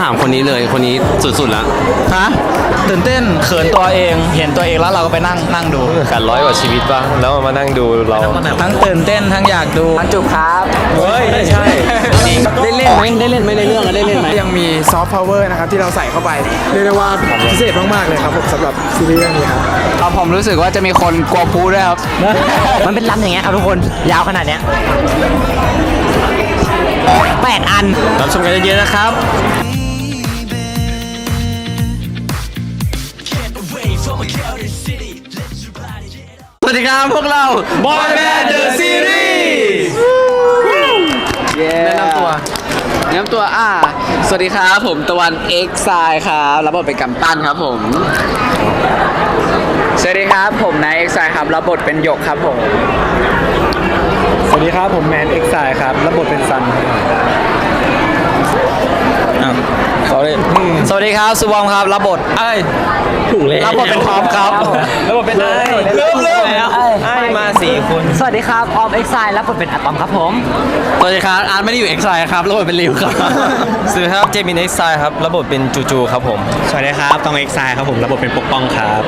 ต้องถามคนนี้เลยคนนี้สุดๆแล้วฮะตื่นเต้นเขินตัวเอง เห็นตัวเองแล้วเราก็ไปนั่งนั่งดูการร้อยกว่าชีวิตป่ะแล้วมานั่งดูเราทั้งตื่นเต้นทั้งอยากดูทั้งจุบครับเฮ้ยไม่ใช่ได้เล่นไหมได้เล่นไหมในเรื่องอะได้เล่นไหมยังมีซอฟต์พาวเวอร์นะครับที่เราใส่เข้าไปเรียกได้ว่าพิเศษมากๆเลยครับผมสำหรับซีรีส์เรื่องนี้ครับครับผมรู้สึกว่าจะมีคนกลัวพูด้วยครับมันเป็นลำอย่างเงี้ยครับทุกคนยาวขนาดเนี้ยแปดอันรับชมกันเยอะๆนะครับ วัสดีครับพวกเรา Boy Band The Series แนะนำตัวแนะนำตัวอ่าสวัสดีครับผมตะวันเอ็กซายครับรับบทเป็นกัมปั้นครับผม สวัสดีครับ ผมนายเอ็กซ์ครับรับบทเป็นหยกครับผม สวัสดีครับ ผมแมนเอ็กซ์ไซครับรับบทเป็นซัน สอรี่สวัสดีครับสุวอมครับรับบทเอ้ยถูกเลยรับบทเป็นทอมครับแล้วบอกเป็นไอ้เริ่มเริ่มไอ้มาสี่คนสวัสดีครับ ออมเอ็กซ์ไซรับบทเป็นอะตอมครับผม สวัสดีครับอาร์ตไม่ได้อยู่เอ็กซายครับแล้วเป็นริวครับสวัสดีครับเจมินเอ็กซ์ไซครับระบบเป็นจูจูครับผม สวัสดีครับตองเอ็กซ์ไซครับผมระบบเป็นปกป้องครับ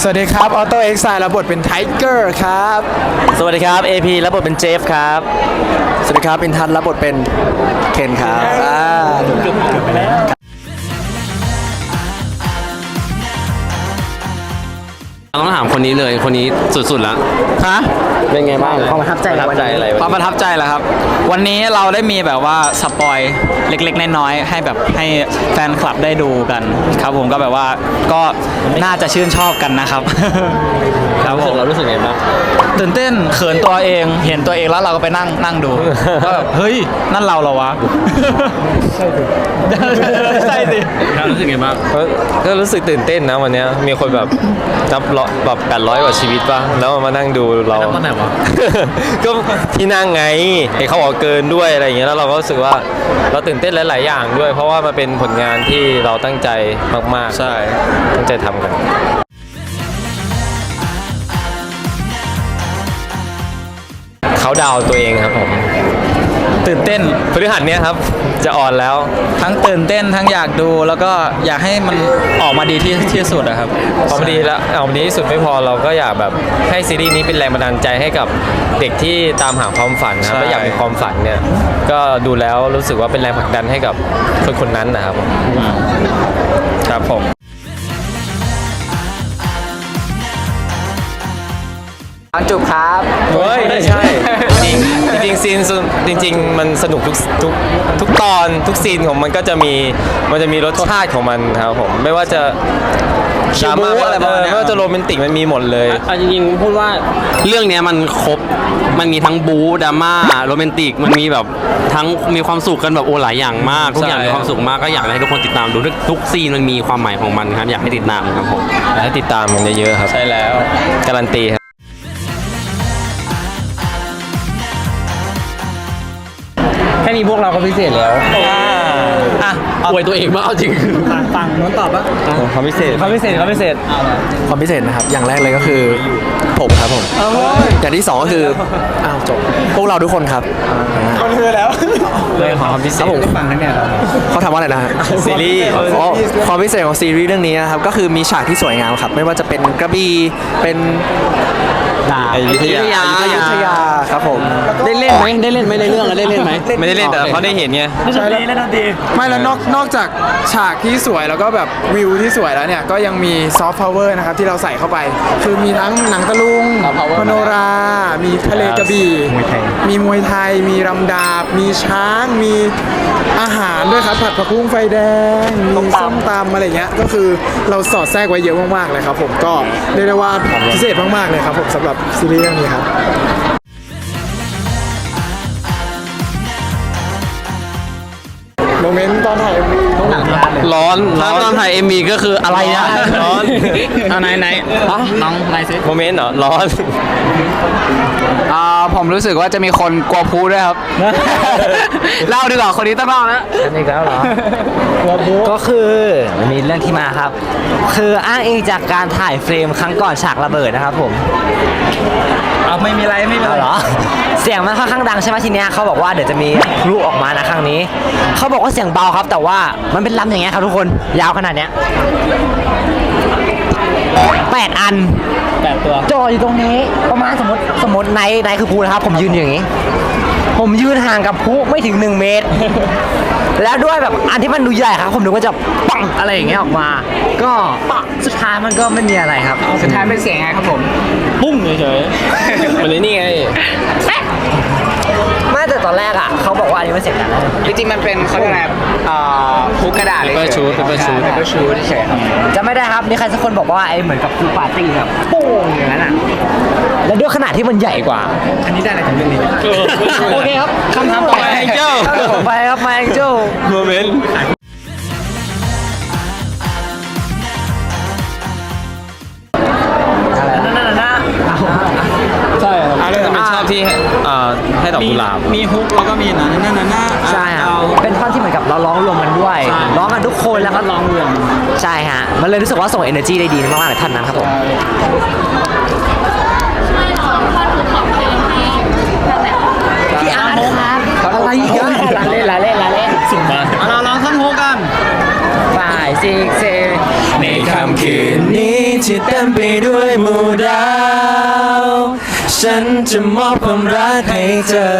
สวัสดีครับออโต้เอ็กซ์ไซรับบทเป็นไทเกอร์ครับ สวัสดีครับ AP รับบทเป็นเจฟครับ สวัสดีครับเป็นทันรับบทเป็นเคนครับจบไปแล้ว ต้องถามคนนี้เลยคนนี้สุดๆแล้วฮะเป็นไงบ้างความประทับใจประทับใจอะไรความประทับใจเหรอครับ วันนี้เราได้มีแบบว่าสปอยเล็กๆน้อยๆให้แบบให้แฟนคลับได้ดูกันครับผมก็แบบว่าก็น่าจะชื่นชอบกันนะครับ ครับผมเรารู้สึกไงบ้างตื่นเต้นเขินตัวเองเห็นตัวเองแล้วเราก็ไปนั่งนั่งดูก็แบบเฮ้ยนั่นเราเหรอวะใช่สิรู้สึกไงบ้างก็ก็รู้สึกตื่นเต้นนะวันเนี้ยมีคนแบบนับร้อยแบบแปดร้อยกว่าชีวิตป่ะแล้วมานั่งดูเรานับวันไหนวะ ก็ที่นั่งไงเห็นเขาบอกเกินด้วยอะไรอย่างเงี้ยแล้วเราก็รู้สึกว่าเราตื่นเต้นหลาย ๆ อย่างด้วย เพราะว่ามันเป็นผลงานที่เราตั้งใจมากๆใช่ ตั้งใจทำกัน เขาดาวน์ตัวเองครับผม ตื่นเต้นพฤหัสเนี้ยครับ จะออนแล้ว ทั้งตื่นเต้นทั้งอยากดูแล้วก็อยากให้มันออกมาดีที่ที่สุดอะครับพอดีแล้วเอาดีที่สุดไม่พอเราก็อยากแบบให้ซีรีส์นี้เป็นแรงบันดาลใจให้กับเด็กที่ตามหาความฝันนะครับใช่และอยากมีความฝันเนี่ยก็ดูแล้วรู้สึกว่าเป็นแรงผลักดันให้กับคนคนนั้นนะครับผมครับผมจุบครับ เฮ้ย ซีนสุดจริง ๆ มันสนุกทุกทุกทุกตอนทุกซีนของมันก็จะมีมันจะมีรสชาติของมันครับผมไม่ว่าจะคิวบู๊อะไรประมาณเนี้ย ไม่ว่าจะโรแมนติกมันมีหมดเลย เอาจริงๆพูดว่าเรื่องเนี้ยมันครบ มันมีทั้งบู๊ดราม่าโรแมนติก มันมีแบบทั้งมีความสุขกันแบบโอ้หลายอย่างมาก ทุกอย่างใช่มีความสุขมากก็อยากให้ทุกคนติดตามดูทุกทุกซีนมันมีความหมายของมันครับอยากให้ติดตามครับผม และติดตามมันเยอะๆครับ ใช่แล้ว การันตีครับ มีพวกเราก็พิเศษแล้ว อะอวยตัวเองมากเอาจริงฟังน้นตอบปะความพิเศษ เขาพิเศษเขาพิเศษ ความพิเศษนะครับ อย่างแรกเลยก็คือ ผมครับผม อย่างที่สองก็คือ อ้าวจบ พวกเราทุกคนครับคนเธอแล้วเลยของความพิเศครับษผมเขาทำว่าอะไรนะฮะซีรีส์ อ๋อความพิเศษของซีรีส์เรื่องนี้นะครับ ก็คือมีฉากที่สวยงามครับ ไม่ว่าจะเป็นกระบี่เป็นอยุธยาอยุธยาครับผม ได้เล่นไหมได้เล่นไหมในเรื่องอะได้เล่นไหมไม่ได้เล่นแต่เขาได้เห็นไงใช่แล้วไม่แล้วนอกนอกจากฉากที่สวยแล้วก็แบบวิวที่สวยแล้วเนี่ย ก็ยังมีซอฟต์พาวเวอร์นะครับที่เราใส่เข้าไป คือมีทั้งหนังตะลุงมโนรา มีทะเลกระบี่มีมวยไทย มีรำดาบ มีช้าง มีอาหารด้วยครับ ผัดผักบุ้งไฟแดง มีส้มตำอะไรเงี้ย ก็คือเราสอดแทรกไว้เยอะมากๆเลยครับผม ก็เรียกได้ว่าพิเศษมากๆเลยครับผมสำหรับซีรีส์เรื่องนี้ครับ โมเมนต์ตอนถ่ายตรงหลังร้าน ร้อนตอนถ่ายเอ็มวีก็คืออะไรอะร้อนเอาไหนไหนน้องไหนซิโมเมนต์เหรอร้อนอ่าผมรู้สึกว่าจะมีคนกลัวพูด้วยครับ เล่าดีกว่าคนนี้ต้องเล่านะอีกแล้วเหรอ ก็คือมันมีเรื่องที่มาครับ คืออ้างอิงจากการถ่ายเฟรมครั้งก่อนฉากระเบิดนะครับผมเอาไม่มีไรไม่มีเอาไรเหรอ เสียงมันค่อนข้างดังใช่ไหมทีเนี้ยเขาบอกว่าเดี๋ยวจะมีพลุออกมานะครั้งนี้ เขาบอกว่าเสียงเบาครับ แต่ว่ามันเป็นลำอย่างเงี้ยครับทุกคน ยาวขนาดเนี้ยแปดอัน แปดตัวจออยู่ตรงนี้ ประมาณสมมติสมมติไนท์ไนท์คือภูนะครับ ผมยืนอยู่อย่างนี้ ผมยืนห่างกับภูไม่ถึง 1 เมตร แล้วด้วยแบบอันที่มันดูใหญ่ครับ ผมนึกว่าจะปังอะไรอย่างเงี้ยออกมา ก็ปังสุดท้ายมันก็ไม่มีอะไรครับ สุดท้ายเป็นเสียงไงครับผม ปุ้งเฉยมันเลยนี่ไง ไม่แต่ตอนแรกอะเขาบอกว่าอันนี้มันเสียงดังนะจริงๆมันเป็นเขาเรียกอะไรเอ่อพุกกระดาษ Paper shoot Paper shoot เปเปอร์ชูเฉยๆครับจะไม่ได้ครับนี่ใครสักคนบอกว่าไอ้เหมือนกับฟูปาร์ตี้แบบโป้งอย่างนั้นอะแล้วด้วยขนาดที่มันใหญ่กว่า อันนี้ได้อะไรถึงเรื่องนี้โอเคครับคำถามต่อไป My Angel ไปครับ My Angel โมเมนต์ อกกุหลาบ มีฮุกแล้วก็มีนั่นนั่นนั่นใช่ครับเป็นท่อนที่เหมือนกับเราร้องรวมกันด้วยร้องกันทุกคนแล้วก็ร้องรวมใช่ฮะ มันเลยรู้สึกว่าส่ง energy ได้ดีมากๆเลยท่อนนั้นครับผมพี่อาร์ตครับอะไรอีกอะ ลาเล่นลาเล่นลาเล่นเอาเราลองท่อนฮุกกัน ฝ่ายซิกเซ ในค่ำคืนนี้ที่เต็มไปด้วยหมู่ดาว ฉันจะมอบความรักให้เธอ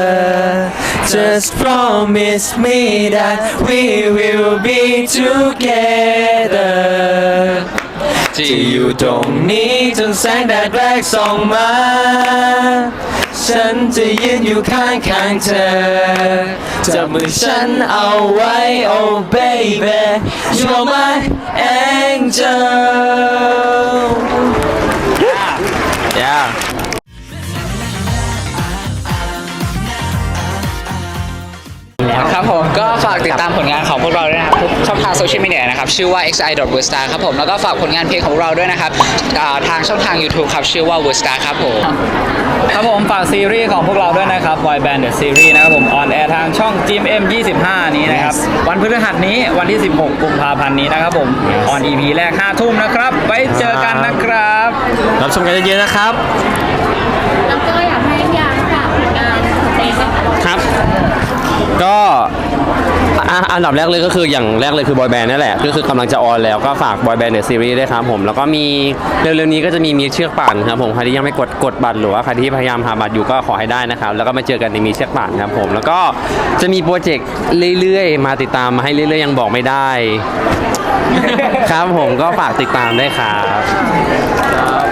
Just promise me that we will be together จะอยู่ตรงนี้จนแสงแดดแรกส่องมา ฉันจะยืนอยู่ข้างข้างๆเธอ จับมือฉันเอาไว้ oh baby you're my angel ติดตามผลงานของพวกเราด้วยนะครับทุกช่องทางโซเชียลมีเดียนะครับชื่อว่า xi w o r s t a r ครับผมแล้วก็ฝากผลงานเพลงของเราด้วยนะครับอ่าทางช่องทาง YouTube ครับชื่อว่า w o r s t a r ครับผม ครับผมฝากซีรีส์ของพวกเราด้วยนะครับ Boy Band The Series นะครับผมออนแอร์ทางช่อง GMM 25 นี้นะครับวันพฤหัสนี้วันที่ 16 กุมภาพันธ์นี้นะครับผมออน EP แรก 5 ทุ่มนะครับ ไว้เจอกันนะครับ รับชมกันเยอะๆนะครับ แล้วก็อยากให้พี่อาร์ตฝากผลงานเพลงให้กับครับ ก็ อะอันดับแรกเลยก็คืออย่างแรกเลยคือบอยแบนด์นี่นแหละก็คือกำลังจะออนแล้วก็ฝากบอยแบนด์เดอะซีรีส์ด้วยครับผมแล้วก็มีเร็วๆนี้ก็จะมีมีเชือกป่านครับผมใครที่ยังไม่กดกดบัตรหรือว่าใครที่พยายามหาบัตรอยู่ก็ขอให้ได้นะครับแล้วก็มาเจอกันในมีเชือกป่านครับผมแล้วก็จะมีโปรเจกต์เรื่อยๆ มาติดตามมาให้เรื่อยๆยังบอกไม่ได้ ครับผมก็ฝากติดตามด้วยครับ